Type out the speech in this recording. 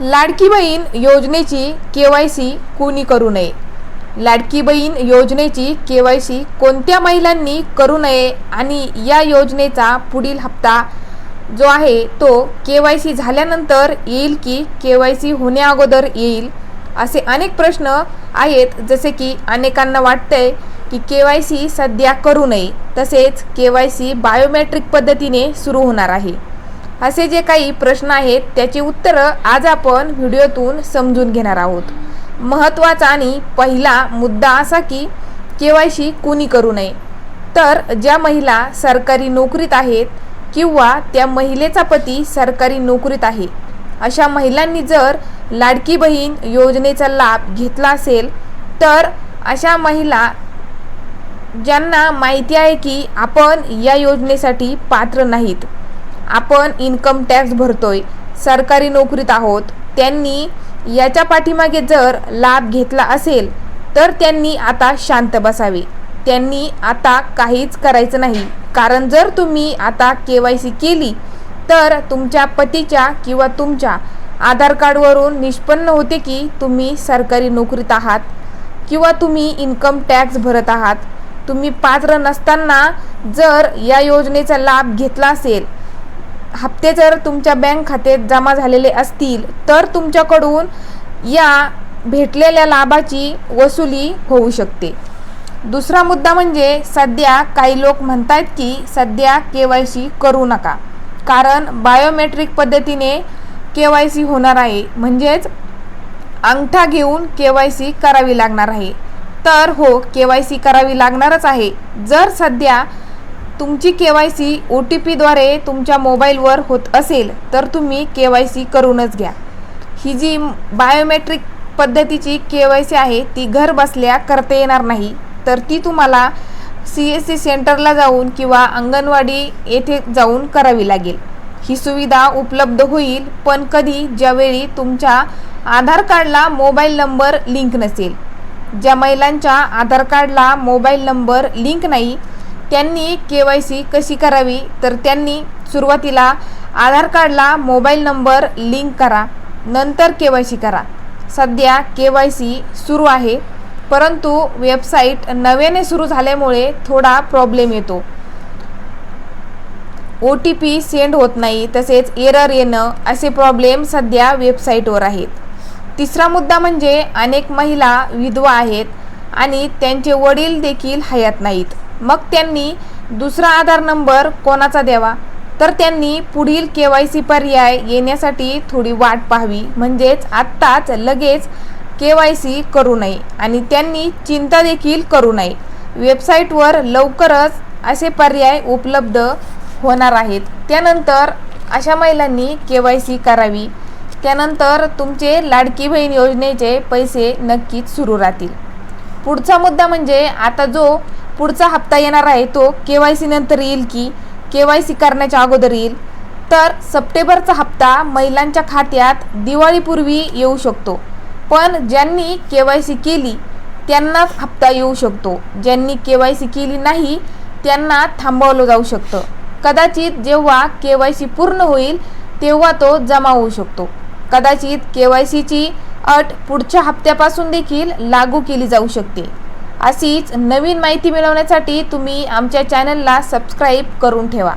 लाडकी बहीण योजनेची के Y C कोणी करू नये? लाडकी बहीण योजनेची के वाय सी कोणत्या महिलांनी करू नये आणि या योजनेचा पुढील हप्ता जो आहे तो के वाय सी झाल्यानंतर येईल की के वाय सी होण्याअगोदर येईल? असे अनेक प्रश्न आहेत जसे की अनेकांना वाटतंय की के वाय सी सध्या करू नये तसेच के वाय सी बायोमेट्रिक पद्धतीने सुरू होणार आहे. असे जे काही प्रश्न आहेत त्याची उत्तरं आज आपण व्हिडिओतून समजून घेणार आहोत. महत्त्वाचा आणि पहिला मुद्दा असा की के वाय सी कुणी करू नये? तर ज्या महिला सरकारी नोकरीत आहेत किंवा त्या महिलेचा पती सरकारी नोकरीत आहे अशा महिलांनी जर लाडकी बहीण योजनेचा लाभ घेतला असेल तर अशा महिला ज्यांना माहिती आहे की आपण या योजनेसाठी पात्र नाहीत. आपण इन्कम टॅक्स भरतोय सरकारी नोकरीत आहोत त्यांनी याच्या पाठीमागे जर लाभ घेतला असेल तर त्यांनी आता शांत बसावे. त्यांनी आता काहीच करायचं नाही. कारण जर तुम्ही आता के वाय सी केली तर तुमच्या पतीच्या किंवा तुमच्या आधार कार्डवरून निष्पन्न होते की तुम्ही सरकारी नोकरीत आहात किंवा तुम्ही इन्कम टॅक्स भरत आहात. तुम्ही पात्र नसताना जर या योजनेचा लाभ घेतला असेल हप्ते जर तुमच्या बँक खात्यात जमा झालेले असतील तर तुमच्याकडून या भेटलेल्या लाभाची वसुली होऊ शकते. दुसरा मुद्दा म्हणजे सध्या काही लोक म्हणतात की सध्या के वाय सी करू नका कारण बायोमेट्रिक पद्धतीने के वाय सी होणार आहे. म्हणजेच अंगठा घेऊन के वाय सी करावी लागणार आहे. तर हो के वाय सी करावी लागणारच आहे. जर सध्या तुमची K Y C O T पीद्वारे तुमच्या मोबाईलवर होत असेल तर तुम्ही के वाय सी करूनच घ्या. ही जी बायोमेट्रिक पद्धतीची के वाय सी आहे ती घर बसल्या करता येणार नाही. तर ती तुम्हाला सी एस सी सेंटरला जाऊन किंवा अंगणवाडी येथे जाऊन करावी लागेल. ही सुविधा उपलब्ध होईल पण कधी? ज्यावेळी तुमच्या आधार कार्डला मोबाईल नंबर लिंक नसेल. ज्या महिलांच्या आधार कार्डला मोबाईल नंबर लिंक नाही त्यांनी के वाय सी कशी करावी? तर त्यांनी सुरुवातीला आधार कार्डला मोबाईल नंबर लिंक करा. नंतर के वाय सी करा. सध्या के वाय सी सुरू आहे. परंतु वेबसाईट नव्याने सुरू झाल्यामुळे थोडा प्रॉब्लेम येतो. ओ टी पी सेंड होत नाही तसेच एरर येणं असे प्रॉब्लेम सध्या वेबसाईटवर आहेत. तिसरा मुद्दा म्हणजे अनेक महिला विधवा आहेत आणि त्यांचे वडील देखील हयात नाहीत. मग त्यांनी दुसरा आधार नंबर कोणाचा द्यावा? तर त्यांनी पुढील के वाय सी पर्याय येण्यासाठी थोडी वाट पाहावी. म्हणजेच आत्ताच लगेच के वाय सी करू नये आणि त्यांनी चिंता देखील करू नये. वेबसाईटवर लवकरच असे पर्याय उपलब्ध होणार आहेत. त्यानंतर अशा महिलांनी के वाय सी करावी. त्यानंतर तुमचे लाडकी बहीण योजनेचे पैसे नक्कीच सुरू राहतील. पुढचा मुद्दा म्हणजे आता जो पुढचा हप्ता येणार आहे तो के वाय सी नंतर येईल की के वाय सी करण्याच्या अगोदर येईल. तर सप्टेंबरचा हप्ता महिलांच्या खात्यात दिवाळीपूर्वी येऊ शकतो. पण ज्यांनी के वाय सी केली त्यांनाच हप्ता येऊ शकतो. ज्यांनी के वाय सी केली नाही त्यांना थांबवलं जाऊ शकतं. कदाचित जेव्हा के वाय सी पूर्ण होईल तेव्हा तो जमा होऊ शकतो. कदाचित के वाय सीची अट पुढच्या हप्त्यापासून देखील लागू केली जाऊ शकते. अशीच नवीन माहिती मिळवण्यासाठी तुम्ही आमच्या चॅनलला सबस्क्राईब करून ठेवा.